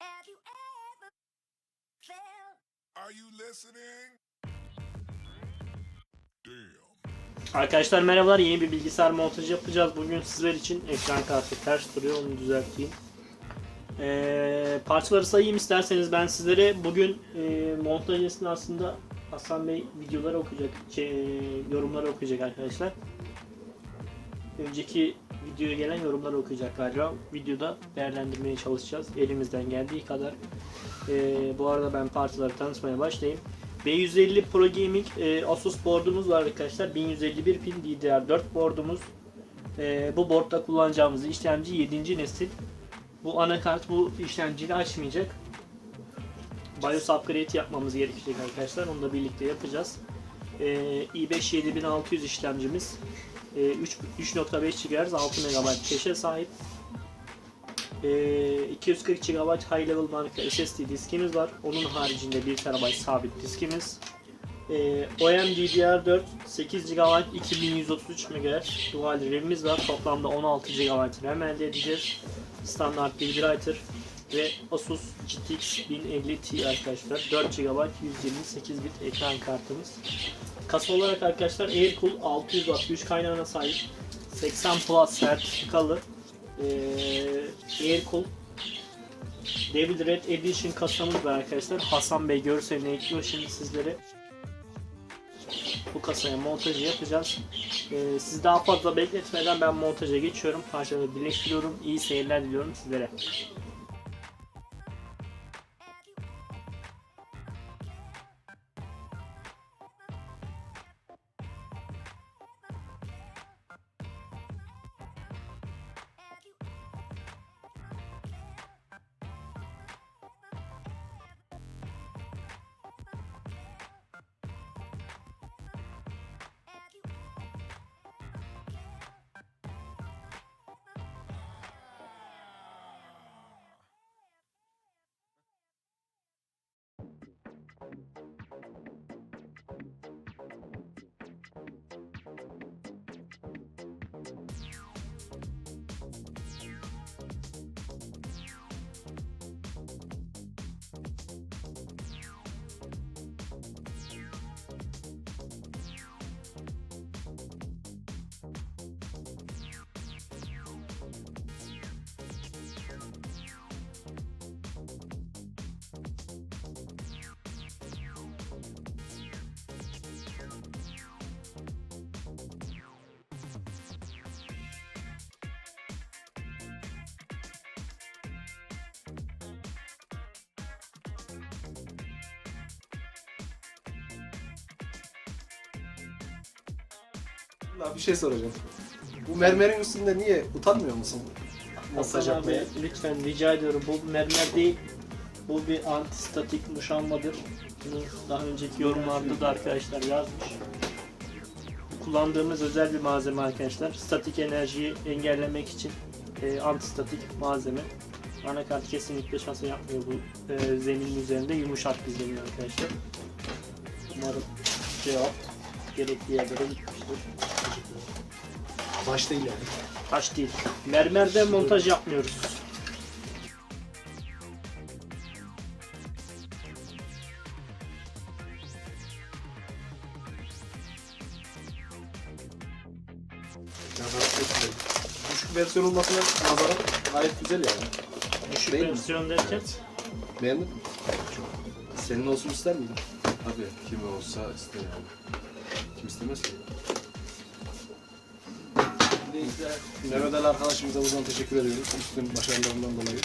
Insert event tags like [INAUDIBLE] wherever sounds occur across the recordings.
Have you ever felt Are you listening? Damn. Arkadaşlar merhabalar. Yeni bir bilgisayar montajı yapacağız. Bugün sizler için ekran kartı ters duruyor. Onu düzelteyim. Ee, parçaları sayayım isterseniz ben sizlere bugün e, montaj esnasında Hasan Bey videoları okuyacak, şey, yorumları okuyacak arkadaşlar. Önceki videoya gelen yorumları okuyacak galiba. Videoda değerlendirmeye çalışacağız. Elimizden geldiği kadar. Ee, bu arada ben parçaları tanıtmaya başlayayım. B150 Pro Gaming e, Asus board'umuz var arkadaşlar. 1151 pin DDR4 board'umuz. E, bu board'da kullanacağımız işlemci 7. nesil. Bu anakart bu işlemciyi açmayacak. BIOS upgrade yapmamız gerekecek arkadaşlar. Onu da birlikte yapacağız. E, i5 7600 işlemcimiz. E, 3 3.5 GHz 6 MB cache'e sahip. E, 240 GB high level marka SSD diskimiz var. Onun haricinde 1 TB sabit diskimiz. E, OM DDR4 8 GB 2133 MHz dual RAM'imiz var. Toplamda 16 GB RAM elde edeceğiz. Standart bir writer ve Asus GTX 1050 Ti arkadaşlar. 4 GB 128 bit ekran kartımız. Kasa olarak arkadaşlar Aircool 600 Watt güç kaynağına sahip 80 Plus sertifikalı ee, Aircool Devil Red Edition kasamız var arkadaşlar. Hasan Bey görselini ekliyor şimdi sizlere. Bu kasaya montajı yapacağız. Ee, sizi daha fazla bekletmeden ben montaja geçiyorum. Parçaları birleştiriyorum. İyi seyirler diliyorum sizlere. Ya bir şey soracağım. Bu mermerin üstünde niye utanmıyor musun? Montaj Hasan abi lütfen rica ediyorum. Bu mermer değil. Bu bir antistatik muşambadır. Bunu daha önceki yorumlarda da arkadaşlar yazmış. Kullandığımız özel bir malzeme arkadaşlar. Statik enerjiyi engellemek için e, antistatik malzeme. Anakart kesinlikle şase yapmıyor bu e, zeminin üzerinde yumuşak bir zemin arkadaşlar. Umarım cevap gerekli yerlere gitmiştir. Baş değil yani. Taş değil. Mermerde montaj yapmıyoruz. Çok. Düşük versiyon olmasına nazaran gayet güzel yani. Düşük Değil mi? versiyon derken Beğendin mi? Senin olsun ister miydin? Tabii kim olsa ister yani. Kim istemez ki? Mehmet Ali arkadaşımıza buradan teşekkür ediyoruz. Üstün başarılarından dolayı.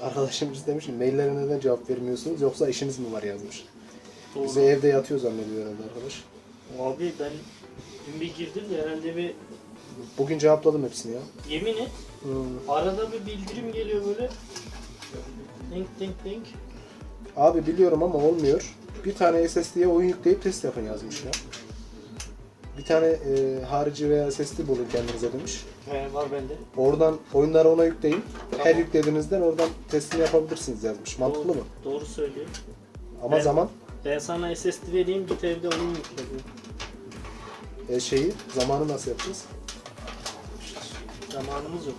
Arkadaşımız demiş ki maillere neden cevap vermiyorsunuz yoksa işiniz mi var yazmış. Bize evde yatıyor zannediyor herhalde arkadaş. Abi ben dün bir girdim de herhalde bir Bugün cevapladım hepsini ya. Yemin et. Hmm. Arada bir bildirim geliyor böyle. Dink dink dink. Abi biliyorum ama olmuyor. Bir tane SSD'ye oyun yükleyip test yapın yazmış ya. Tane e, harici veya SSD bulun kendinize demiş. He var bende. Oradan oyunları ona yükleyin. Her Tamam. yüklediğinizden oradan testini yapabilirsiniz yazmış. Mantıklı doğru, mı? Doğru söylüyor. Ama Evet. zaman Ben sana SSD vereyim git evde oyun yükle e, şeyi, zamanı nasıl yapacağız? Zamanımız yok.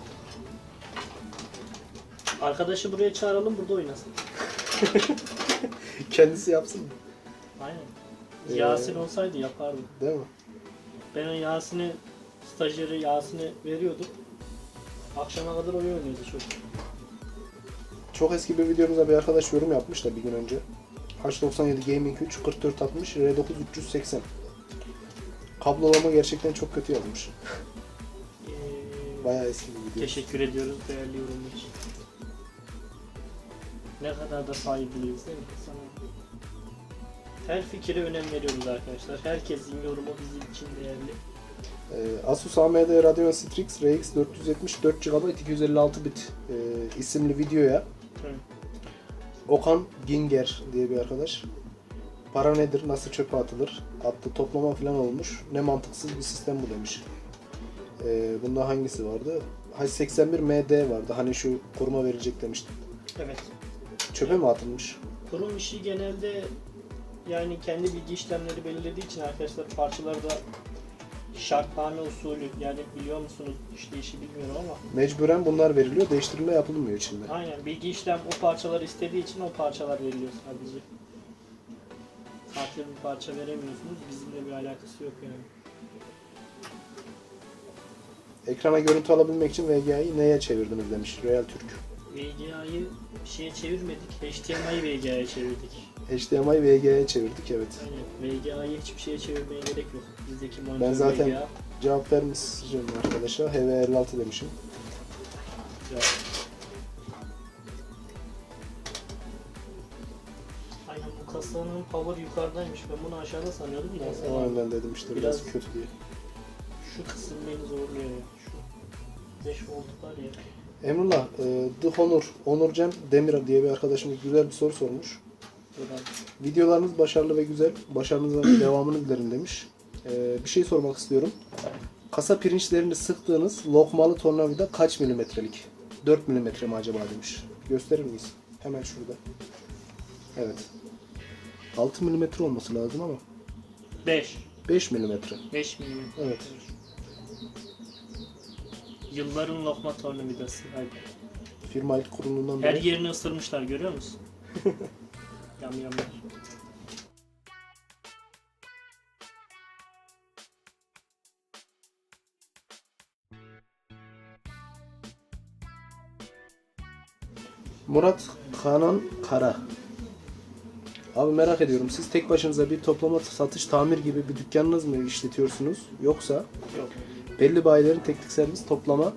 Arkadaşı buraya çağıralım burada oynasın. [LAUGHS] Kendisi yapsın mı? Aynen. Ee, Yasin olsaydı yapardı. Değil mi? Ben o Yasin'i, stajyeri Yasin'e veriyordum. Akşama kadar oyun oynuyordu çocuk. Çok eski bir videomuza bir arkadaş yorum yapmış da bir gün önce. H97 Gaming 3 4460 R9 380. Kablolama gerçekten çok kötü yazmış. Ee, Bayağı eski bir video. Teşekkür ediyoruz değerli yorumun için. Ne kadar da saygılıyız değil mi? Sana. Her fikire önem veriyoruz arkadaşlar. Herkesin yorumu bizim için değerli. Ee, Asus AMD Radeon Strix RX 470 4 GB 256 bit e, isimli videoya Hı. Okan Ginger diye bir arkadaş para nedir, nasıl çöpe atılır adlı toplama falan olmuş. Ne mantıksız bir sistem bu demiş. Ee, bunda hangisi vardı? H81 MD vardı. Hani şu koruma verilecek demiştim. Evet. Çöpe mi atılmış? Kurum işi genelde yani kendi bilgi işlemleri belirlediği için arkadaşlar parçaları da şartname usulü yani biliyor musunuz işte işi bilmiyorum ama Mecburen bunlar veriliyor. Değiştirilme yapılmıyor içinde. aynen bilgi işlem o parçaları istediği için o parçalar veriliyor sadece. Farklı bir parça veremiyorsunuz. Bizimle bir alakası yok yani. Ekrana görüntü alabilmek için VGA'yı neye çevirdiniz demiş Real Türk. VGA'yı şeye çevirmedik. HDMI'yi VGA'ya çevirdik. HDMI VGA'ya çevirdik evet. Aynen. VGA'yı hiçbir şeye çevirmeye gerek yok. Bizdeki monitör Ben zaten- VGA. Cevap vermişim arkadaşa. HV56 demişim. Ya. Aynen bu kasanın power yukarıdaymış. Ben bunu aşağıda sanıyordum da aslında Ama ben dedim işte biraz, Biraz- kötü diye. şu kısım beni zorluyor ya. Şu 5 volt var ya. Emrullah, e, The Honor, Onurcan Demir diye bir arkadaşımız güzel bir soru sormuş. Videolarınız başarılı ve güzel. Başarınızın [CLEARS THROAT] devamını dilerim demiş. E, bir şey sormak istiyorum. Kasa pirinçlerini sıktığınız lokmalı tornavida kaç milimetrelik? 4 milimetre mi acaba demiş. Gösterir miyiz? Hemen şurada. Evet. 6 milimetre olması lazım ama 5. 5 milimetre. 5 mm. Evet. Yılların lokma tornavidası. Firma ilk kurulundan Her beri. yerini ısırmışlar görüyor musun? [LAUGHS] yam yamlar. Murat Kanan Kara. Abi merak ediyorum. Siz tek başınıza bir toplama satış tamir gibi bir dükkanınız mı işletiyorsunuz? Yoksa Yok. belli bayilerin teknik servis toplama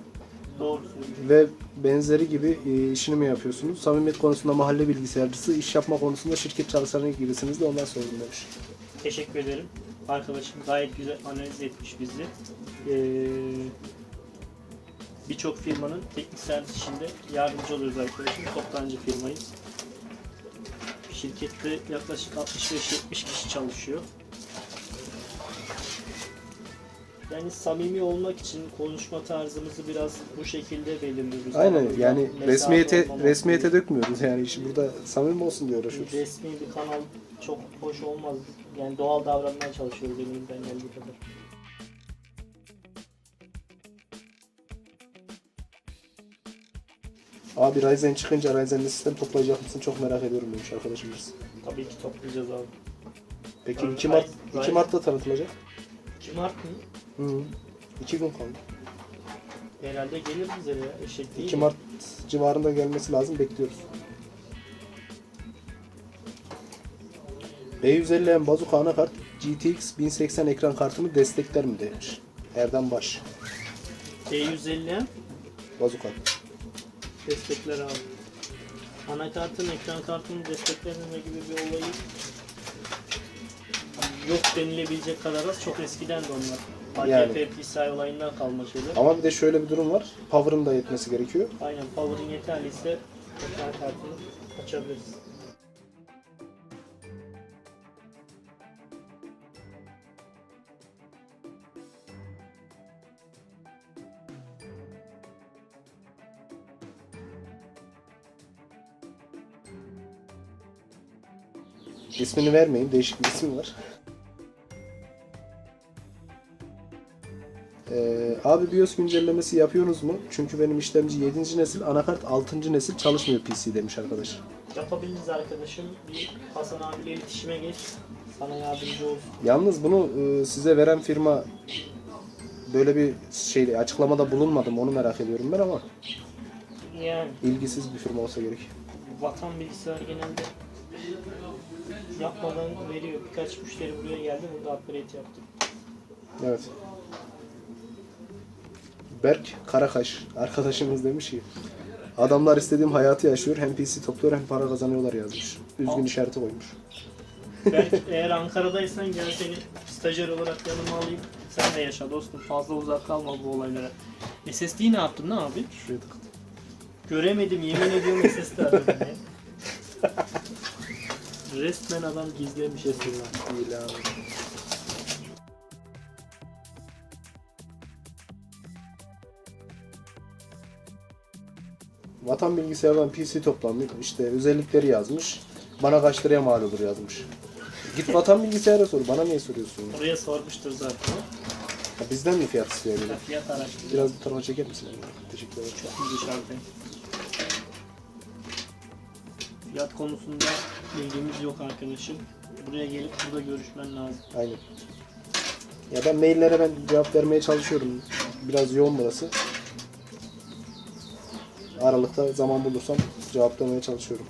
Doğru ve benzeri gibi e, işini mi yapıyorsunuz? Samimiyet konusunda mahalle bilgisayarcısı, iş yapma konusunda şirket çalışanı gibisiniz de ondan sordum demiş. Teşekkür ederim. Arkadaşım gayet güzel analiz etmiş bizi. Ee, Birçok firmanın teknik servis işinde yardımcı oluyoruz arkadaşım. Toptancı firmayız. Şirkette yaklaşık 65-70 kişi çalışıyor. Yani samimi olmak için konuşma tarzımızı biraz bu şekilde belirliyoruz. Aynen yani mesafe resmiyete resmiyete gibi. dökmüyoruz yani işi burada samimi olsun diye uğraşıyoruz. Resmi bir kanal çok hoş olmaz. Yani doğal davranmaya çalışıyoruz elimizden geldiği kadar. Abi Ryzen çıkınca Ryzen'de sistem toplayacak mısın? Çok merak ediyorum demiş arkadaşımız. Tabii ki toplayacağız abi. Peki Abi, 2 Mart Ryzen- 2 Mart'ta tanıtılacak. 2 Mart mı? Hı. 2 gün kaldı. Herhalde gelir bize ya. Eşek değil 2 mi? Mart civarında gelmesi lazım. Bekliyoruz. B150M bazuka anakart GTX 1080 ekran kartımı destekler mi demiş. Erdem Baş. E150 Bazuka. destekler abi. Anakartın ekran kartını desteklememe gibi bir olayı yok denilebilecek kadar az. Çok eskiden de onlar. AKP PCI olayından kalma şeyler. Ama bir de şöyle bir durum var. Power'ın da yetmesi gerekiyor. Aynen power'ın yeterliyse ekran kartını açabiliriz. İsmini vermeyin. Değişik bir isim var. Ee, abi BIOS güncellemesi yapıyorsunuz mu? Çünkü benim işlemci 7. nesil, anakart 6. nesil çalışmıyor PC demiş arkadaş. Yapabiliriz arkadaşım. Bir Hasan abiyle iletişime geç. Sana yardımcı olsun. Yalnız bunu e, size veren firma böyle bir şey açıklamada bulunmadım onu merak ediyorum ben ama Yani ilgisiz bir firma olsa gerek. vatan bilgisayar genelde yapmadan veriyor. Birkaç müşteri buraya geldi. Burada upgrade yaptım. Evet. Berk Karakaş arkadaşımız demiş ki adamlar istediğim hayatı yaşıyor hem PC topluyor hem para kazanıyorlar yazmış. Üzgün Al. işareti koymuş. Belki [LAUGHS] eğer Ankara'daysan gel seni stajyer olarak yanıma alayım. Sen de yaşa dostum. Fazla uzak kalma bu olaylara. SSD'yi ne yaptın ne abi? Şuraya tık. Göremedim yemin ediyorum SSD [LAUGHS] aradım ya. Resmen adam gizlemiş SSD'yi. İyi Vatan bilgisayardan PC toplanmış. işte özellikleri yazmış. Bana kaç liraya mal olur yazmış. Git vatan bilgisayara sor. Bana niye soruyorsun? ya? Oraya sormuştur zaten. Ha, bizden mi fiyat istiyor böyle? Ya Fiyat araştırıyor. Biraz bu tarafa çeker misin? Teşekkür ederim. Çok iyi dışarıdayım. Fiyat konusunda bilgimiz yok arkadaşım. Buraya gelip burada görüşmen lazım. Aynen. Ya ben maillere ben cevap vermeye çalışıyorum. Biraz yoğun burası. Aralıkta zaman bulursam cevaplamaya çalışıyorum.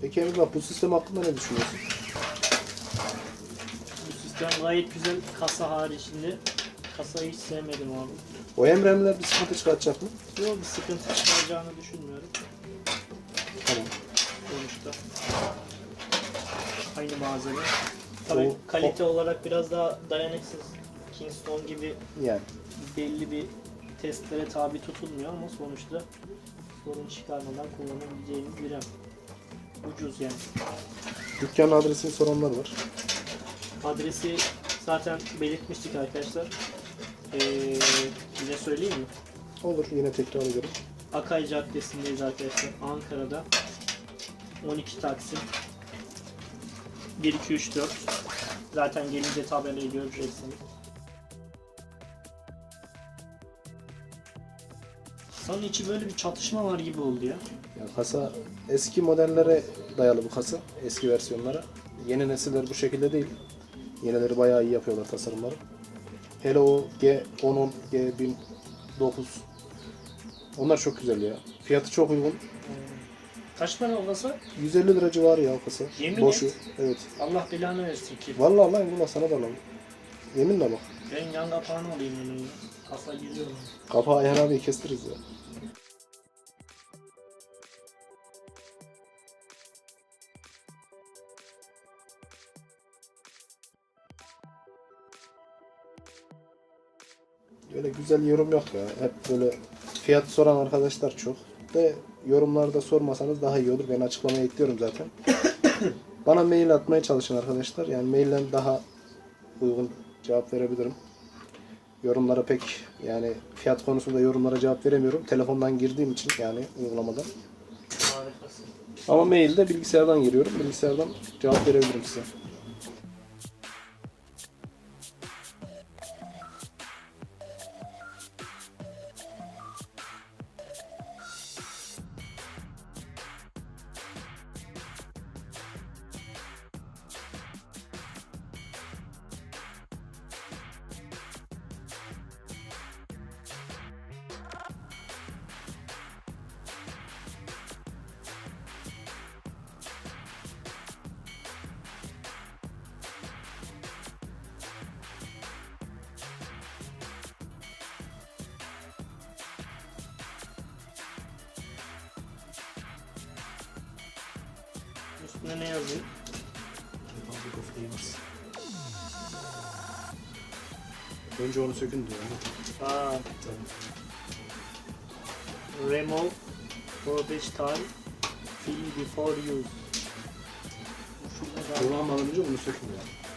Peki Emrah bu sistem hakkında ne düşünüyorsun? Bu sistem gayet güzel kasa haricinde. Kasayı hiç sevmedim abi. O Emre'mler bir sıkıntı çıkartacak mı? Yok bir sıkıntı çıkaracağını düşünmüyorum. Tamam. sonuçta. Aynı malzeme. Tabii O- kalite olarak biraz daha dayanıksız. Kingston gibi Yani. belli bir testlere tabi tutulmuyor ama sonuçta sorun çıkarmadan kullanabileceğiniz bir RAM. Ucuz yani. Dükkan adresini soranlar var. Adresi zaten belirtmiştik arkadaşlar. Ee, yine söyleyeyim mi? Olur yine tekrar ederim. Akay Caddesi'ndeyiz arkadaşlar. Ankara'da. 12 Taksim. 1, 2, 3, 4. Zaten gelince tabelayı göreceksiniz. Sanın içi böyle bir çatışma var gibi oldu ya. Ya kasa eski modellere dayalı bu kasa. Eski versiyonlara. Yeni nesiller bu şekilde değil. Yenileri bayağı iyi yapıyorlar tasarımları. Hele o G10, G1009 onlar çok güzel ya. Fiyatı çok uygun. Kaç para olmasa 150 lira civarı ya kasa. Yemin Boşu. et. Evet. Allah belanı versin ki. Vallahi lan Emrullah sana da lan. Yeminle bak. Ben yan kapağını alayım onu. Kasa giriyorum. Kapağı Ayhan abiyi kestiririz ya. Öyle güzel yorum yok ya. Hep böyle fiyat soran arkadaşlar çok. De yorumlarda sormasanız daha iyi olur. Ben açıklamaya ekliyorum zaten. [COUGHS] Bana mail atmaya çalışın arkadaşlar. Yani mailden daha uygun cevap verebilirim. Yorumlara pek yani fiyat konusunda yorumlara cevap veremiyorum. Telefondan girdiğim için yani uygulamadan. Ama mailde bilgisayardan giriyorum. Bilgisayardan cevap verebilirim size. Üstüne ne yazıyor? Republic of Gamers. Önce onu sökün diyor. Aa, remove garbage time fill before use. Kullanmadan önce bunu sökün diyor.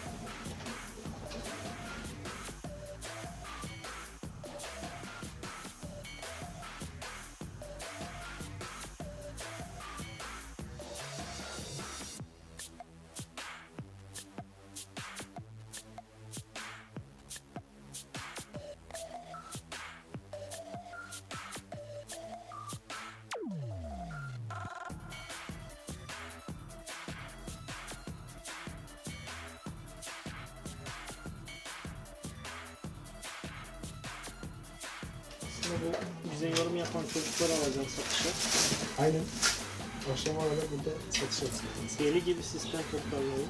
Bu bize yorum yapan çocukları alacağım satışa. Aynen. Akşama kadar burada satış yapsınız. Deli gibi sistem toparlayın.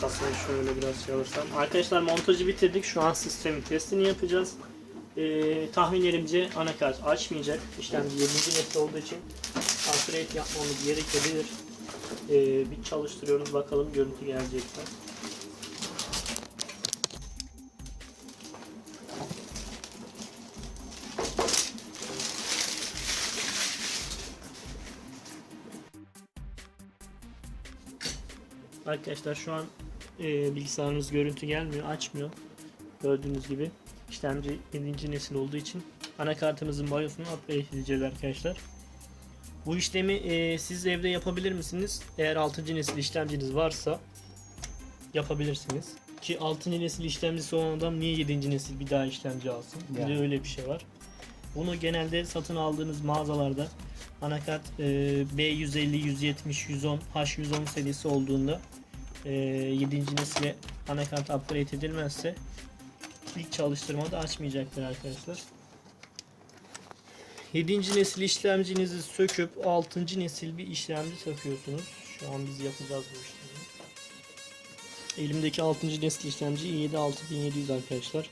Kasayı şöyle biraz şey. Arkadaşlar montajı bitirdik. Şu an sistemin testini yapacağız. Ee, tahminlerimce anakart açmayacak. İşlemci 7. nesil olduğu için upgrade yapmamız gerekebilir. Ee, bir çalıştırıyoruz bakalım görüntü gelecek mi? Arkadaşlar şu an e, bilgisayarımız görüntü gelmiyor, açmıyor. Gördüğünüz gibi işlemci 7. nesil olduğu için anakartımızın BIOS'unu upgrade edeceğiz arkadaşlar. Bu işlemi e, siz evde yapabilir misiniz? Eğer 6. nesil işlemciniz varsa yapabilirsiniz. Ki 6. nesil işlemcisi olan adam niye 7. nesil bir daha işlemci alsın? Bir de Yani. öyle bir şey var. Bunu genelde satın aldığınız mağazalarda anakart e, B150, 170, 110, H110 serisi olduğunda e, 7. nesile anakart upgrade edilmezse ilk çalıştırmada açmayacaktır arkadaşlar. 7. nesil işlemcinizi söküp 6. nesil bir işlemci takıyorsunuz. Şu an biz yapacağız bu işlemi. Elimdeki 6. nesil işlemci i7 6700 arkadaşlar.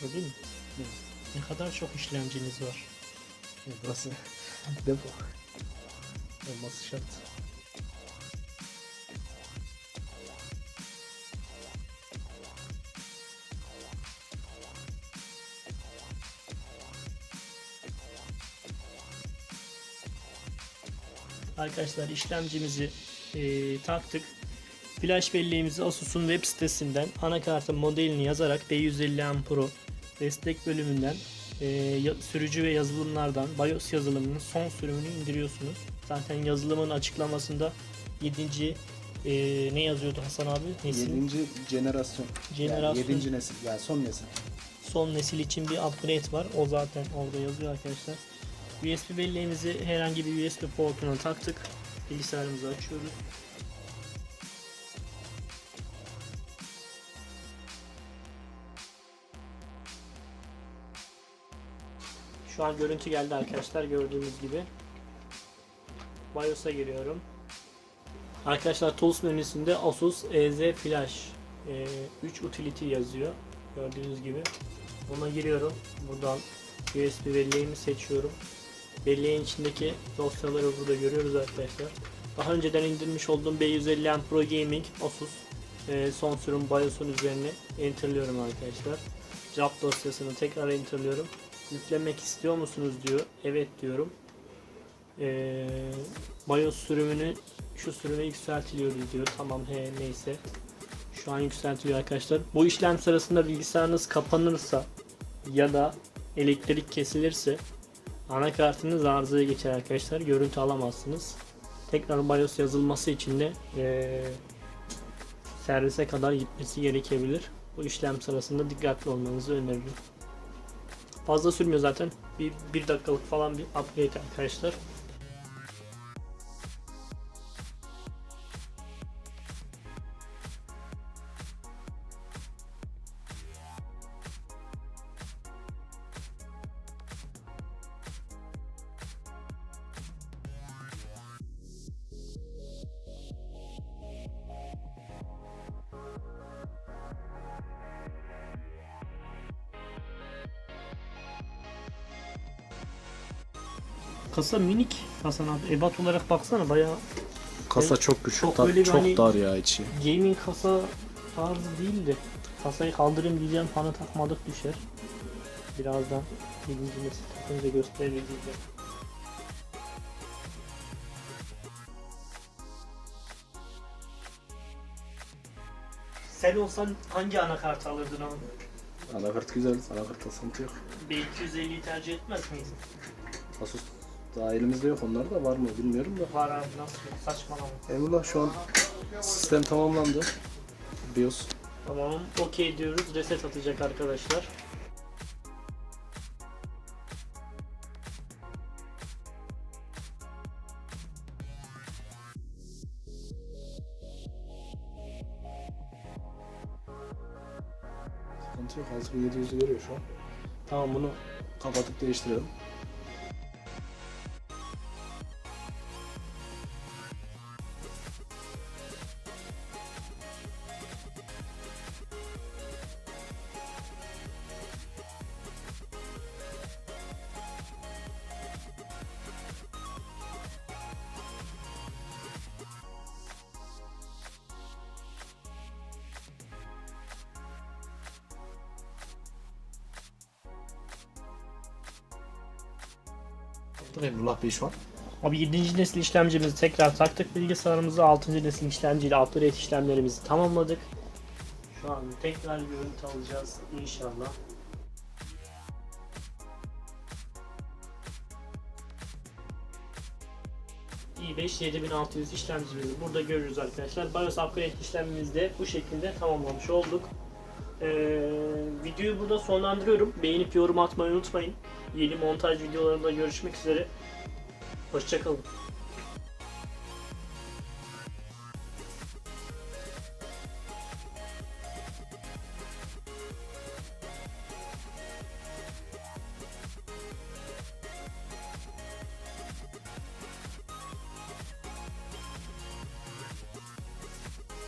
Gördün mü? Ne kadar çok işlemciniz var. Burası [LAUGHS] depo. Olması şart. Arkadaşlar işlemcimizi e, taktık. Flash belleğimizi Asus'un web sitesinden anakartın modelini yazarak B150M Pro destek bölümünden e, sürücü ve yazılımlardan BIOS yazılımının son sürümünü indiriyorsunuz. Zaten yazılımın açıklamasında 7. e, ne yazıyordu Hasan abi? Nesil, 7. jenerasyon. Jenerasyon. Yani 7. nesil. Yani son nesil. son nesil için bir upgrade var. O zaten orada yazıyor arkadaşlar. USB belleğimizi herhangi bir USB portuna taktık. Bilgisayarımızı açıyoruz. Şu an görüntü geldi arkadaşlar gördüğünüz gibi. BIOS'a giriyorum. Arkadaşlar Tools menüsünde Asus EZ Flash e, 3 utility yazıyor. Gördüğünüz gibi. Ona giriyorum. Buradan USB belleğimi seçiyorum. Belleğin içindeki dosyaları burada görüyoruz arkadaşlar. Daha önceden indirmiş olduğum B150M Pro Gaming Asus e, son sürüm BIOS'un üzerine enterliyorum arkadaşlar. JAP dosyasını tekrar enterliyorum. Yüklemek istiyor musunuz diyor. Evet diyorum. E, BIOS sürümünü şu sürüme yükseltiliyoruz diyor. Tamam he neyse. Şu an yükseltiliyor arkadaşlar. Bu işlem sırasında bilgisayarınız kapanırsa ya da elektrik kesilirse anakartınız arızaya geçer arkadaşlar. Görüntü alamazsınız. Tekrar BIOS yazılması için de eee, servise kadar gitmesi gerekebilir. Bu işlem sırasında dikkatli olmanızı öneririm. Fazla sürmüyor zaten. Bir, bir dakikalık falan bir upgrade arkadaşlar. Kasa minik Hasan abi. Ebat olarak baksana bayağı Kasa çok küçük. Çok da- böyle bir çok hani- dar ya içi. gaming kasa tarzı değildi. Kasayı kaldırayım diyeceğim bana takmadık düşer. Birazdan birinci nesil takınca gösteririz diyeceğim. Sen olsan hangi anakart alırdın abi? Anakart güzel. Anakartta sıkıntı yok. B250'yi tercih etmez miydin? Asus daha elimizde yok. Onlar da var mı bilmiyorum da. Var abi nasıl saçmalama. Emrullah şu an sistem tamamlandı. BIOS. Tamam okey diyoruz reset atacak arkadaşlar. Sıkıntı yok. 6700'ü görüyor şu an. Tamam bunu kapatıp değiştirelim. Bey şu an. Abi 7. nesil işlemcimizi tekrar taktık bilgisayarımıza 6. nesil işlemciyle upgrade işlemlerimizi tamamladık. Şu an tekrar görüntü alacağız inşallah. i5 7600 işlemcimizi burada görüyoruz arkadaşlar. BIOS upgrade işlemimizi de bu şekilde tamamlamış olduk. Ee, videoyu burada sonlandırıyorum. Beğenip yorum atmayı unutmayın. Yeni montaj videolarında görüşmek üzere. Hoşçakalın.